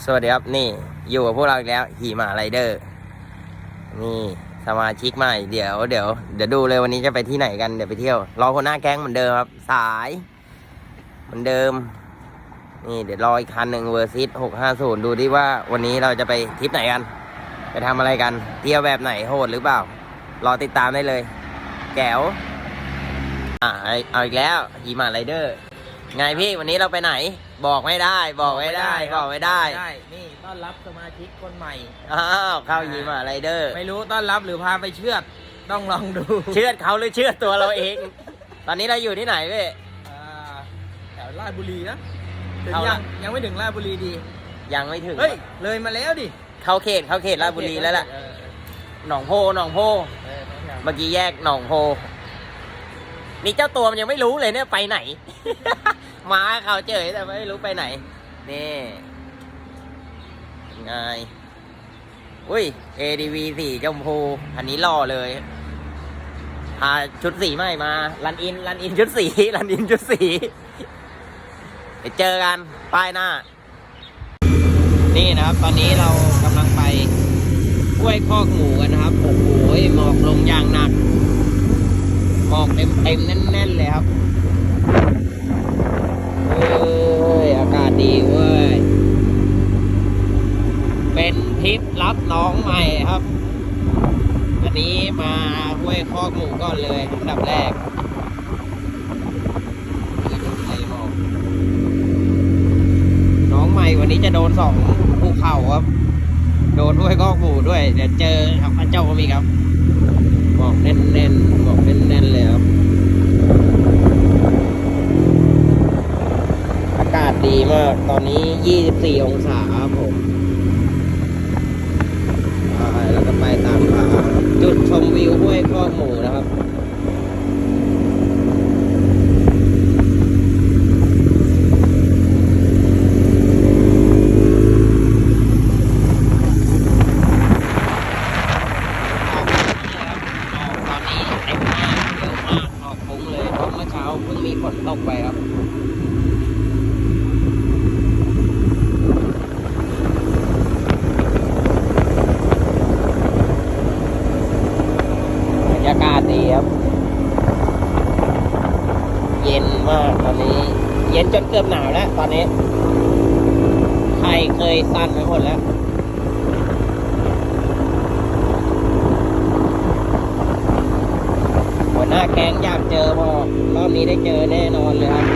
สวัสดีครับนี่อยู่กับพวกเราอีกแล้วหีหมาไรเดอร์นี่สมาชิกใหม่เดี๋ยวเดี๋ยวเดี๋ยวดูเลยวันนี้จะไปที่ไหนกันเดี๋ยวไปเที่ยวรอคนหน้าแก๊งเหมือนเดิมครับ สายเหมือนเดิม นี่เดี๋ยวรออีกคันหนึ่งเวอร์ซิตหกห้าศูนย์ดูดิว่าวันนี้เราจะไปทริปไหนกัน ไปทำอะไรกัน เที่ยวแบบไหนโหดหรือเปล่า รอติดตามได้เลย แก้วอ่าเอาอีกแล้วหีหมาไรเดอร์ ไงพี่วันนี้เราไปไหน บอกไม่ได้ บอกไม่ได้ บอกไม่ได้ นี่ต้อนรับสมาชิกคนใหม่ อ้าวเข้ายีมาไรเดอร์ ไม่รู้ต้อนรับหรือพาไปเชือด ต้องลองดู เชื่อดเขาหรือเชื่อดตัวเราเอง ตอนนี้เราอยู่ที่ไหนพี่อ่าแถวราชบุรีนะถึงเอายัละ งยังไม่ถึงราชบุรีดี ยังไม่ถึง เฮ้ย เลยมาแล้วดิเข้าเขตเข้าเขตราชบุรีแล้วล่ะ เออหนองโพหนองโพ เออต้องอย่างเมื่อกี้แยกหนองโพ นี่เจ้าตัวมันยังไม่รู้เลยเนี่ยไปไหน มาเขาเจอแต่ไม่รู้ไปไหน นี่ไงอุ้ย ADV สีชมพู อันนี้หล่อเลยพาชุดสีใหม่มารันอินรันอินชุดสีรันอินชุดสีไปเจอกันป้ายหน้า นี่นะครับ ตอนนี้เรากำลังไปห้วยคอกหมูกันนะครับ โอ้โหหมอกลงอย่างหนัก หม อกเต็มเต็มๆแน่นๆเลยครับเอ้ยอากาศดีเว้ย เป็นทริปรับน้องใหม่ครับ อันนี้มาห้วยคอกหมูก่อนเลยอันดับแรกนี่ดูทะเลหมอกน้องใหม่วันนี้จะโดนสองภูเขาครับ โดนห้วยคอกหมูด้วย เดี๋ยวเจอครับพระเจ้าก็มีครับ หมอกแน่นๆหมอกแน่นๆเลยครับอากาศดีมาก ตอนนี้ 24 องศาครับผมอ่าแล้วก็ไปตามจุดชมวิวห้วยข้อหมูนะครับ ตอนนี้เต็มมากเยอะมากออกฟุ้งเลยเพราะเมื่อเช้าเพิ่งมีฝนตกไปครับ บรรยากาศดีครับ เย็นมากตอนนี้ เย็ นจนเกือบหนาวแล้วตอนนี้ ใครเคยสั้นไปหมดแล้วหัวหน้าแก๊งอยากเจอบอกรอบนี้ได้เจอแน่นอนเลยครับ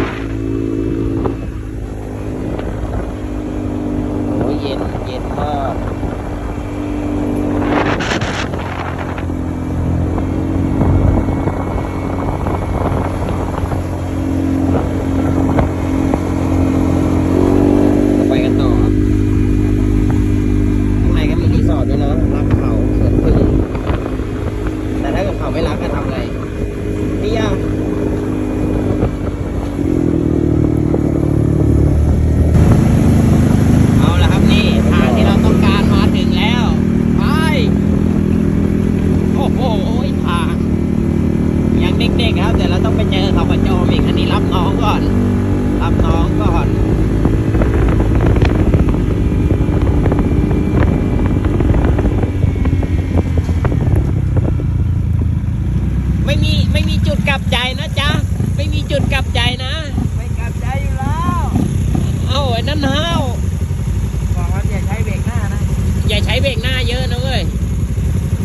ใช้เบรกหน้าเยอะนะเว้ย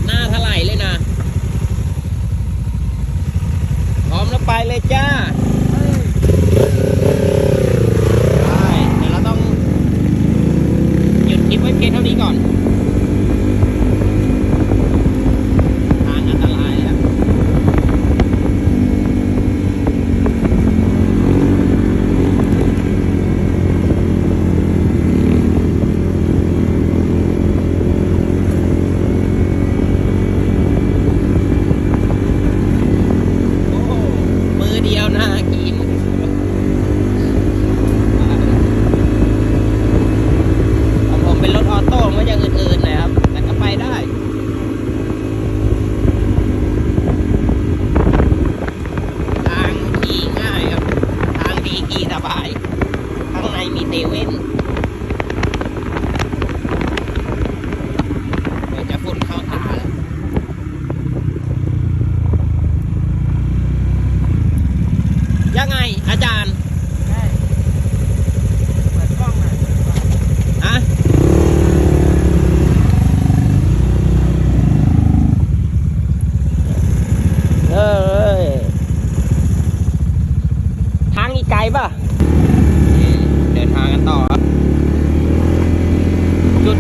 หน้าถลายเลยนะ พร้อมแล้วไปเลยจ้า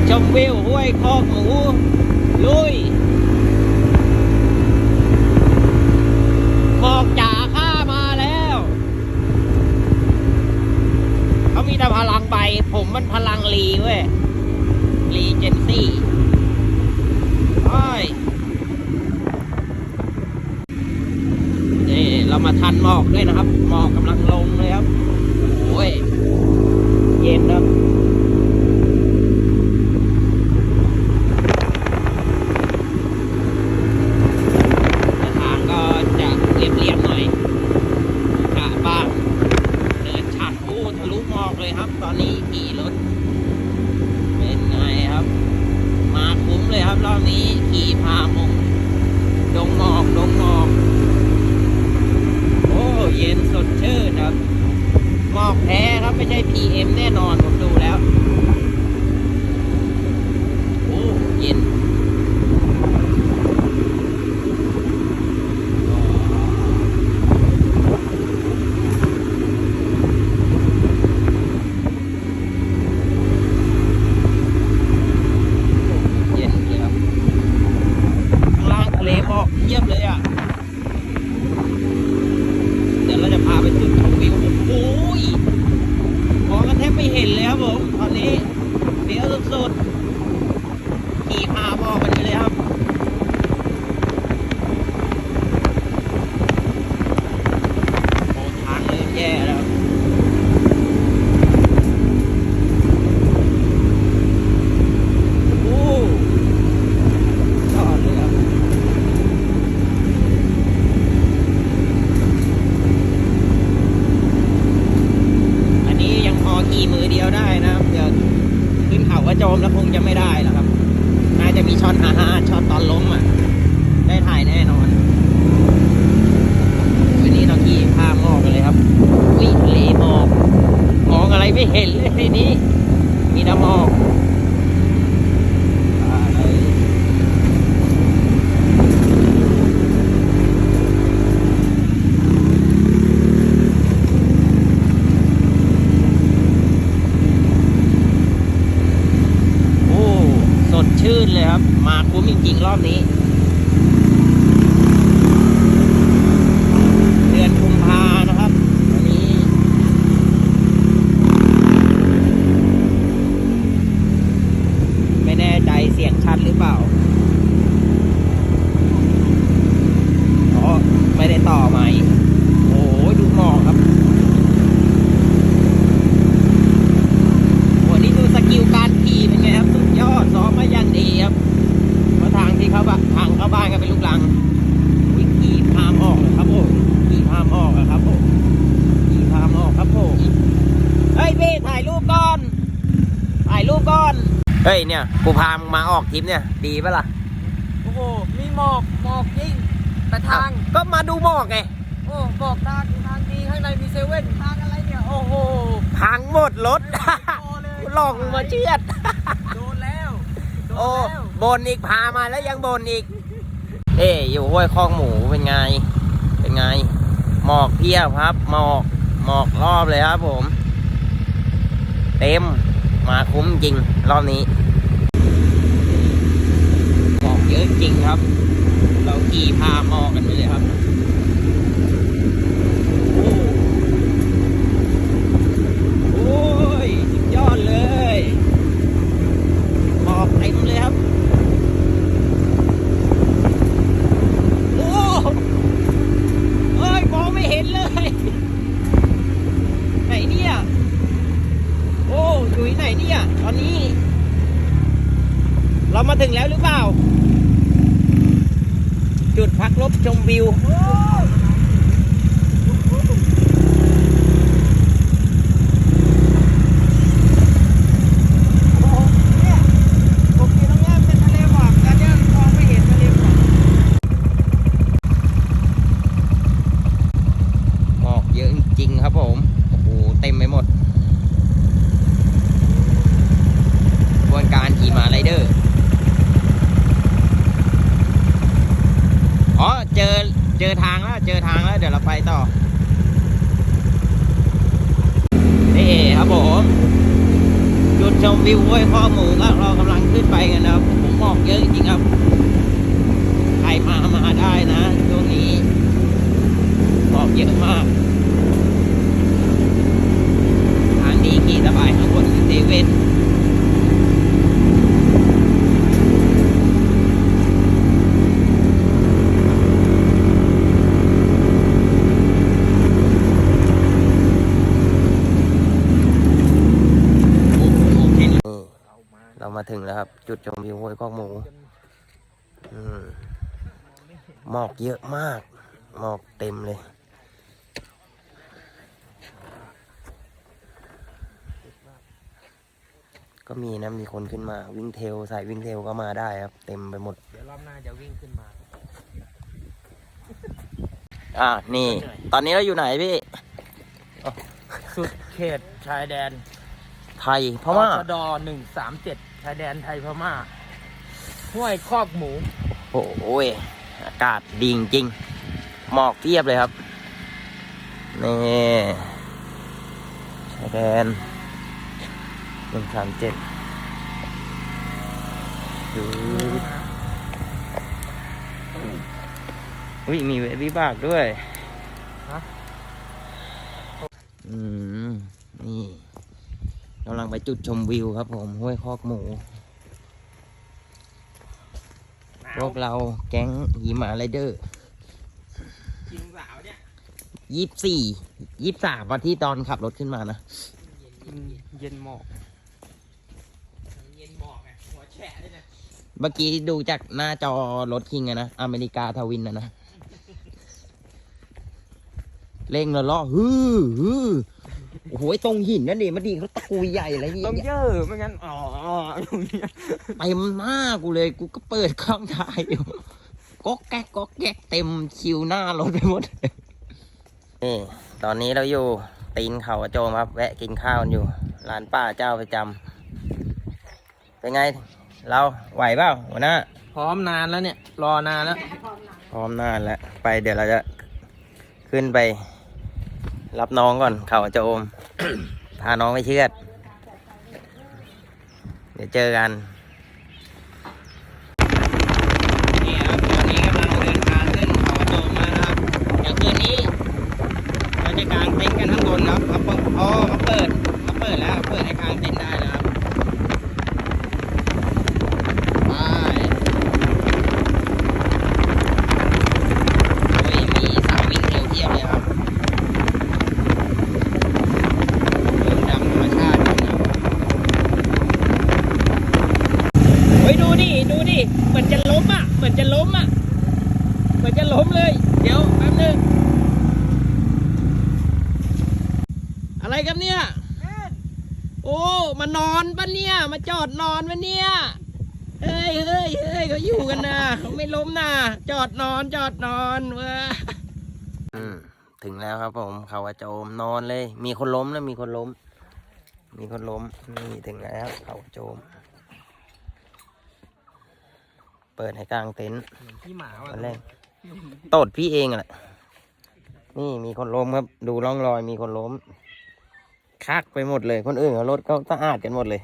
ชมวิวห้วยคอกหมูลุยหมอกจ่าข้ามาแล้ว เขามีแต่พลังใบ ผมมันพลังลีเว้ย ลีเจนซี่โอ้ยนี่เรามาทันหมอกด้วยนะครับ หมอกกำลัง ไม่ได้แล้วครับ น่าจะมีช็อตฮาฮาช็อตตอนล้มอะ ได้ถ่ายแน่นอนวันนี้เราขี่ข้ามหมอกกันเลยครับวิ่งเลหมอก มองอะไรไม่เห็นเลยทีนี้ มีน้ำหมอกอะไรโอ้ สด ชื่นเลยครับ มาคุ้มจริงๆ รอบนี้ เดือนกุมภานะครับวันนี้ ไม่แน่ใจเสียงชัดหรือเปล่าอ๋อไม่ได้ต่อไหมค์โอ้โหดูหมอกครับโหนี่ดูสกิลการขี่เป็นไงครับ สุดยอดซ้อมมาอย่างดีครับเพราะทางที่เขาบะทางเข้าบ้านก็เป็นลูกลัง วิขี่พามออกเหรอครับผมขี่พามออกเหรอครับผมขี่พามออกครับผมเฮ้ยพี่ถ่ายรูปก่อน ถ่ายรูปก่อน เฮ้ยเนี่ยกูพามมาออกทริปเนี่ย ดีปะล่ะโอ้โห มีหมอก หมอกจริงแต่ทาง ก็มาดูหมอกไง โอ้บอกทางทางดีข้างในมีเซเว่นทางอะไรเนี่ย โอ้โหพังหมดรถโดนเลยกูหลอกมึงมาเชือด โดนแล้ว โดโอ้นแล้วบนอีกพามาแล้วยังบนอีก เอ้ยอยู่ห้วยคอกหมูเป็นไง เป็นไง หมอกเพียบครับหมอกหมอกรอบเลยครับผม เต็มมาคุ้มจริงรอบนี้หมอก เยอะจริงครับ เราขี่พามอกกันไปเลยครับ โอ้โอ้ยสุดยอดเลย หมอกเต็มเลยครับ โอ้เอ้ย มองไม่เห็นเลย ไหนเนี่ย โอ้ อยู่ที่ไหนเนี่ย ตอนนี้ เรามาถึงแล้วหรือเปล่า จุดพักรบชมวิว โอ้โหเนี่ยปกติตรงเนี้ยเป็นทะเลหมอกแต่เนี่ยมองไม่เห็นทะเลหมอก หมอกเยอะจริงๆครับผม โอ้โห เต็มไปหมดกระบวนการขี่มาไรเดอร์ อ๋อ เจอ เจอทางแล้ว เจอทางแล้ว เดี๋ยวเราไปต่อ นี่ครับผม จุดชมวิวห้วยข้อหมูก็เรากำลัง ขึ้นไปกันนะครับผมหมอกเยอะจริงๆครับ ใครมามาได้นะช่วงนี้หมอกเยอะมาก ทางนี้ขี่สบายข้างบนคือเซเว่นโอ้โหเห็นนี่เรามาถึงแล้วครับ จุดชมวิวห้ว ยคอกหมูอืมหมอกเยอะมาก หมอกเต็มเลย ก็มีนะ มีคนขึ้นมา วิ่งเทลสายวิ่งเทลก็มาได้ครับ เต็มไปหมด เดี๋ยวรอบหน้าจะวิ่งขึ้นมา อ่านี่ ตอนนี้เราอยู่ไหนพี่ สุดเขตชายแดน ไทยพม่าชดหนึ่งสามเจ็ดชายแดนไทยพม่า ห้วยคอกหมู โอ้โหยอากาศดีจริงๆหมอกเทียบเลยครับ นี่ชายแดนหนึ่งสามเจ็ดดูอุ้ยมีเวทวิบากด้วยฮะ อืม นี่กำลังไปจุดชมวิวครับผม ห้วยคอกหมู พวกเราแก๊งหิมาไรเดอร์จริงสาวเนี่ยยี่สี่ยี่สามวันที่ตอนขับรถขึ้นมานะ เย็นหมอกเย็นหมอกไงหัวแฉะเลยนะเมื่อกี้ดูจากหน้าจอรถคิงอะนะ อเมริกาทวินนะนะ เร่งแล้วล้อฮือฮือ โอ้โหตรงหินนั่นดิมันดีเขาตะกุยใหญ่เลยนี่ต้องเยอะไม่งั้นอ๋อตรงเนี้ยเต็มหน้ากูเลยกูก็เปิดกล้องถ่ายอยู่ก๊อกแก๊กก๊อกแก๊กเต็มคิวหน้ารถไปหมดนี่ตอนนี้เราอยู่ตีนเขากระโจมครับ แวะกินข้าวกันอยู่ร้านป้าเจ้าประจำเป็นไง เราไหวเปล่าหัวหน้า พร้อมนานแล้วเนี่ย รอนานแล้ว พร้อมนานแล้ว ไปเดี๋ยวเราจะขึ้นไป รับน้องก่อน เขาจะโอม พาน้องไปเชือด เดี๋ยวเจอกันครับตอนนี้กำลังเดินทางขึ้นเขากระโจมมานะครับ เดี๋ยวคืนนี้ เราจะกางเต็นท์กันข้างบนครับเขาเปิดอ๋อเขาเปิดเขาเปิดแล้ว เปิดให้กางเต็นท์ได้แล้วครับไป โอ้ยมีสาววิ่งเร็วเทียบเลยครับเดินดำธรรมชาติอยู่นะเฮ้ยดูดิ ดูดิ เหมือนจะล้ม อะเหมือนจะล้มอะ เหมือนจะล้มเลย เดี๋ยวแป๊บนึง อะไรครับเนี่ย โอ้มานอนปะเนี่ย มาจอดนอนปะเนี่ย เฮ้ยเฮ้ยเฮ้ยเขาอยู่กันนะเขาไม่ล้มนะ จอดนอนจอดนอนเว้ยอืมถึงแล้วครับผมเขากระโจมนอนเลย มีคนล้มแล้วมีคนล้ม มีคนล้มนี่ถึงแล้วเขากระโจม เปิดให้กลางเต็นท์เหมือนพี่หมาตว่ะอนแรกโตดพี่เองอะแหละนี่มีคนล้มครับ ดูร่องรอยมีคนล้ม คักไปหมดเลย คนอื่นเขารถเขาสะอาดกันหมดเลย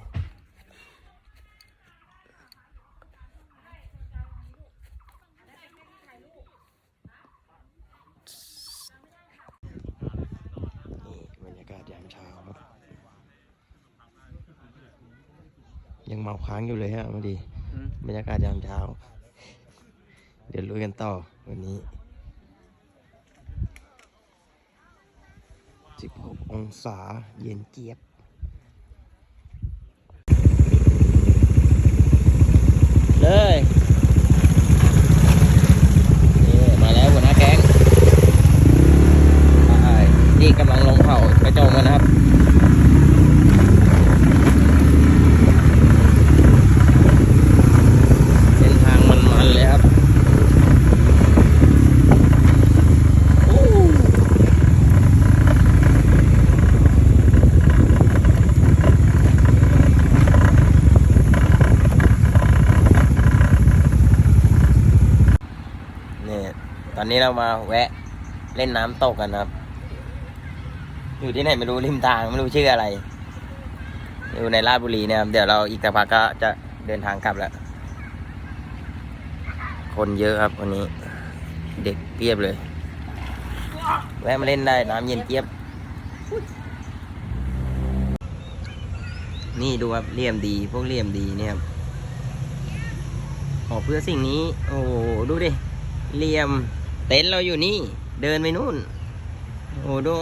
นี่บรรยากาศยามเช้าครับยังเมาค้างอยู่เลยฮะมาดีอืม บรรยากาศยามเช้า เดี๋ยวลุยกันต่อวันนี้ 16 องศาเย็นเจี๊ยบเลยนี่มาแล้วหัวหน้าแก๊งนี่กำลังลงเขากระโจมกันนะครับ เส้นทางมันๆเลยครับโอ้นี่ตอ นี้เรามาแวะเล่นน้ำตกกันครับ อยู่ที่ไหนไม่รู้ริมทางไม่รู้ชื่ออะไร อยู่ในราชบุรีเนะครับ เดี๋ยวเราอีกสักพักก็จะเดินทางกลับแล้ว คนเยอะครับวันนี้ เด็กเพียบเลย แวะมาเล่นได้น้ำเย็นเจี๊ยบ นี่ดูครับเลี่ยมดี พวกเลี่ยมดีเนี่ยครับออกเพื่อสิ่งนี้ โอ้โหดูดิเลี่ยม เต็นท์เราอยู่นี่ เดินไปนู่น โอ้ดู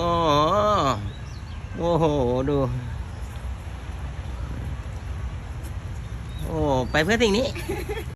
โอ้โหดู โอ้ ไปเพื่อสิ่งนี้